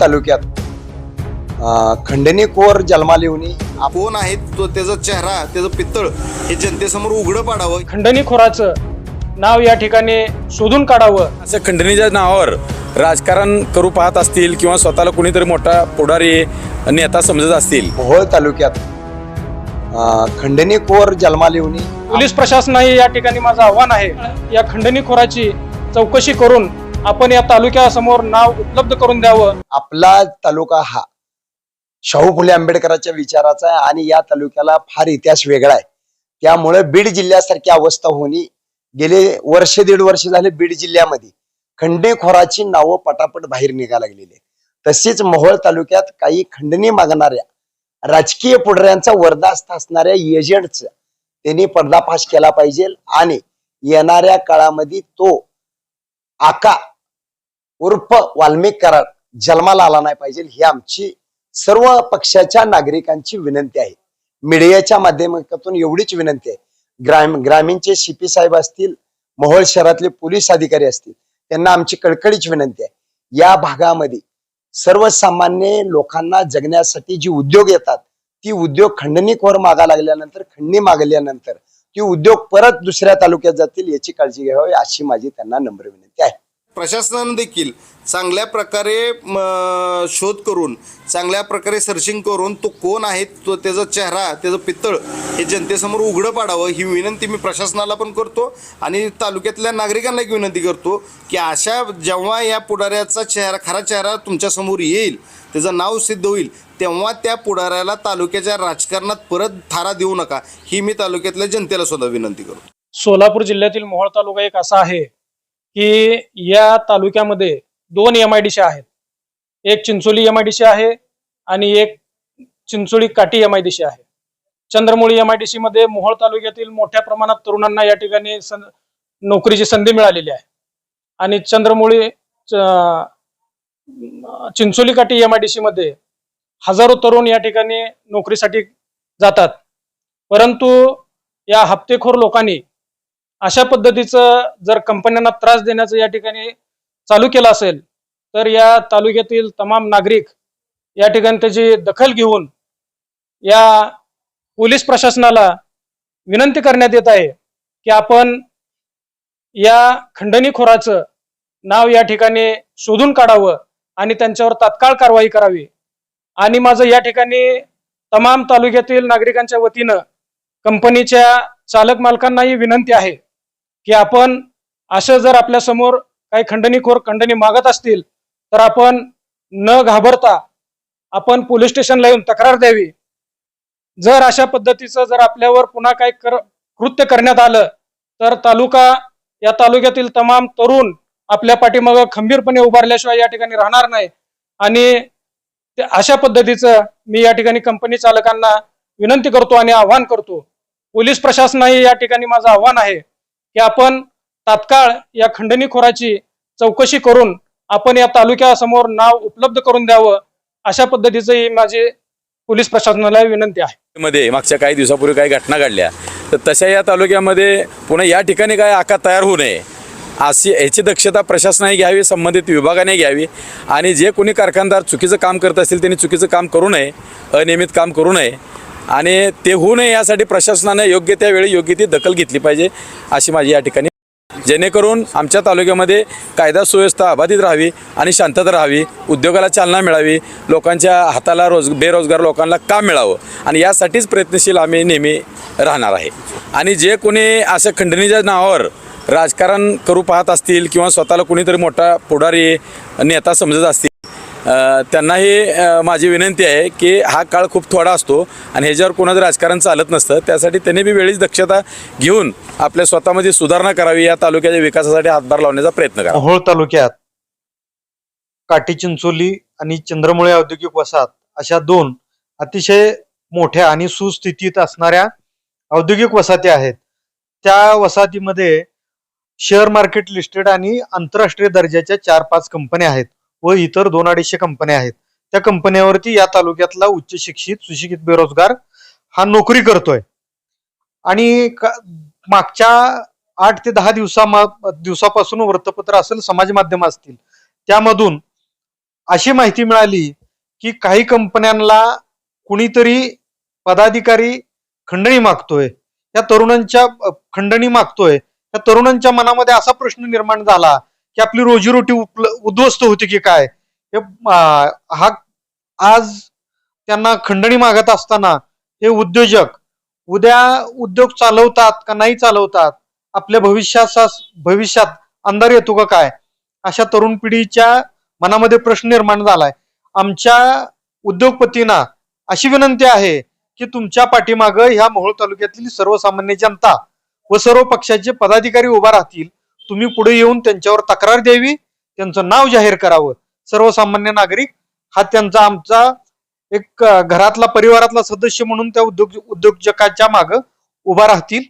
तालुक्यात. अं, खंडणी कोर जन्माला येऊनी कोण आहे? तो त्याचा चेहरा त्याचं पित्तळ हे जनतेसमोर उघडं पाडावं. खंडणी खोराचं नाव या ठिकाणी शोधून काढावं. असं खंडणीच्या नावावर राजकारण करू पाहत असतील किंवा स्वतःला कुणीतरी मोठा पुढारी नेता समजत असतील. मोहोळ तालुक्यात. अं, खंडणी कोर जन्माला येऊनी पोलीस प्रशासनाही या ठिकाणी माझं आव्हान आहे. या खंडणी खोराची चौकशी करून आपण या तालुक्यासमोर नाव उपलब्ध करून द्यावं. आपला तालुका हा शाहू फुले आंबेडकरांच्या विचाराचा आहे आणि या तालुक्याला फार इतिहास वेगळा आहे. त्यामुळे बीड जिल्ह्यासारखी अवस्था होणी गेले वर्ष दीड वर्ष झाले बीड जिल्ह्यामध्ये खंडेखोराची नावं पटापट बाहेर निघा लागलेली तसेच मोहोळ तालुक्यात काही खंडणी मागणाऱ्या राजकीय पुढाऱ्यांचा वर्धास्त असणाऱ्या एजंटच त्यांनी पर्दाफाश केला पाहिजे आणि येणाऱ्या काळामध्ये तो आका उर्फ वाल्मिक करार जन्माला आला नाही पाहिजे ही आमची सर्व पक्षाच्या नागरिकांची विनंती आहे. मीडियाच्या माध्यमातून एवढीच विनंती आहे. ग्राम ग्रामीणचे सीपी साहेब असतील मोहोळ शहरातले पोलीस अधिकारी असतील त्यांना आमची कडकडीच विनंती आहे. या भागामध्ये सर्वसामान्य लोकांना जगण्यासाठी जी उद्योग येतात ती उद्योग खंडणीखोर मागा लागल्यानंतर खंडणी मागल्यानंतर ती उद्योग परत दुसऱ्या तालुक्यात जातील याची काळजी घ्यावी अशी माझी त्यांना नम्र विनंती आहे. प्रशासनानं देखील चांगल्या प्रकारे शोध करून चांगल्या प्रकारे सर्चिंग करून तो कोण आहे तो त्याचा चेहरा त्याचं पितळ हे जनतेसमोर उघडं पाडावं ही विनंती मी प्रशासनाला पण करतो आणि तालुक्यातल्या नागरिकांना एक विनंती करतो की अशा जेव्हा या पुढाऱ्याचा चेहरा खरा चेहरा तुमच्यासमोर येईल त्याचं नाव सिद्ध होईल तेव्हा त्या पुढाऱ्याला तालुक्याच्या राजकारणात परत थारा देऊ नका ही मी तालुक्यातल्या जनतेला सुद्धा विनंती करतो. सोलापूर जिल्ह्यातील मोहोळ तालुका एक असा आहे की या तालुक्यामध्ये दोन एम आय डी सी आहेत. एक Chincholi M I D C आहे आणि एक चिंचोली काटी एम आय डी सी आहे. Chandramuli M I D C मध्ये मोहोळ तालुक्यातील मोठ्या प्रमाणात तरुणांना या ठिकाणी सं- नोकरीची संधी मिळालेली आहे. आणि चंद्रमुळी च- चिंचोली काठी एम आय डी सी मध्ये हजारो तरुण या ठिकाणी नोकरीसाठी जातात. परंतु या हप्तेखोर लोकांनी अशा पद्धतीचं जर कंपन्यांना त्रास देण्याचं या ठिकाणी चालू केलं असेल तर या तालुक्यातील तमाम नागरिक या ठिकाणी त्याची दखल घेऊन या पोलीस प्रशासनाला विनंती करण्यात येत आहे की आपण या खंडणीखोराचं नाव या ठिकाणी शोधून काढावं आणि त्यांच्यावर तात्काळ कारवाई करावी. आणि माझं या ठिकाणी तमाम तालुक्यातील नागरिकांच्या वतीनं कंपनीच्या चालक मालकांनाही विनंती आहे की आपण असं जर आपल्यासमोर काही खंडणीखोर खंडणी मागत असतील तर आपण न घाबरता आपण पोलीस स्टेशनला येऊन तक्रार द्यावी. जर अशा पद्धतीचं जर आपल्यावर पुन्हा काही कर कृत्य करण्यात आलं तर तालुका या तालुक्यातील तमाम तरुण आपल्या पाठीमागं खंबीरपणे उभारल्याशिवाय या ठिकाणी राहणार नाही. आणि ते अशा पद्धतीचं मी या ठिकाणी कंपनी चालकांना विनंती करतो आणि आव्हान करतो. पोलीस प्रशासनही या ठिकाणी माझं आव्हान आहे. की आपण तात्काळ या खंडणीखोराची चौकशी करून आपण या तालुक्यासमोर नाव उपलब्ध करून द्यावं अशा पद्धतीचं ही माझी पोलीस प्रशासनाला विनंती आहे. मध्ये मागच्या काही दिवसापूर्वी काही घटना घडल्या. तर तशा या तालुक्यामध्ये पुन्हा या ठिकाणी काय आकार तयार होऊ नये अशी याची दक्षता प्रशासनाने घ्यावी संबंधित विभागाने घ्यावी आणि जे कोणी कारखानदार चुकीचं काम करत असतील त्यांनी चुकीचं काम करू नये अनियमित काम करू नये आणि ते होऊ नये यासाठी प्रशासनानं योग्य त्यावेळी योग्य ती दखल घेतली पाहिजे अशी माझी या ठिकाणी जेणेकरून आमच्या तालुक्यामध्ये कायदा सुव्यवस्था अबाधित राहावी आणि शांतता राहावी उद्योगाला चालना मिळावी लोकांच्या हाताला रोज बेरोजगार लोकांना काम मिळावं आणि यासाठीच प्रयत्नशील आम्ही नेहमी राहणार आहे. आणि जे कोणी असं खंडणीच्या नावावर राजकारण करू पाहत असतील किंवा स्वतःला कुणीतरी मोठा पुढारी नेता समजत असतील त्यांनाही माझी विनंती आहे की हा काळ खूप थोडा असतो आणि ह्याच्यावर कोणाचं राजकारण चालत नसतं. त्यासाठी त्यांनी बी वेळीच दक्षता घेऊन आपल्या स्वतःमध्ये सुधारणा करावी या तालुक्याच्या विकासासाठी हातभार लावण्याचा प्रयत्न करा. होळ तालुक्यात काटी चिंचोली आणि चंद्रमुळे औद्योगिक वसाहत अशा दोन अतिशय मोठ्या आणि सुस्थितीत असणाऱ्या औद्योगिक वसाहती आहेत. त्या वसाहतीमध्ये शेअर मार्केट लिस्टेड आणि आंतरराष्ट्रीय दर्जाच्या चार पाच कंपन्या आहेत. व इतर दोन अडीचशे कंपन्या आहेत. त्या कंपन्यावरती या तालुक्यातला उच्च शिक्षित सुशिक्षित बेरोजगार हा नोकरी करतोय. आणि मागच्या आठ ते दहा दिवसा दिवसापासून वृत्तपत्र असेल समाज माध्यम असतील त्यामधून अशी माहिती मिळाली की काही कंपन्यांना कुणीतरी पदाधिकारी खंडणी मागतोय. या तरुणांच्या खंडणी मागतोय. त्या तरुणांच्या मनामध्ये असा प्रश्न निर्माण झाला की आपली रोजीरोटी उपल उद्ध्वस्त होती की काय? हे हा आज त्यांना खंडणी मागत असताना हे उद्योजक उद्या उद्योग चालवतात का नाही चालवतात? आपल्या भविष्याचा भविष्यात अंधार येतो का काय? अशा तरुण पिढीच्या मनामध्ये प्रश्न निर्माण झालाय. आमच्या उद्योगपतींना अशी विनंती आहे की तुमच्या पाठीमागं ह्या मोहोळ तालुक्यातील सर्वसामान्य जनता व सर्व पक्षाचे पदाधिकारी उभा राहतील तुम्ही पुढे येऊन त्यांच्यावर तक्रार द्यावी त्यांचं नाव जाहीर करावं. सर्वसामान्य नागरिक हा त्यांचा आमचा एक घरातला परिवारातला सदस्य म्हणून त्या उद्योग उद्योजकाच्या माग उभा राहतील.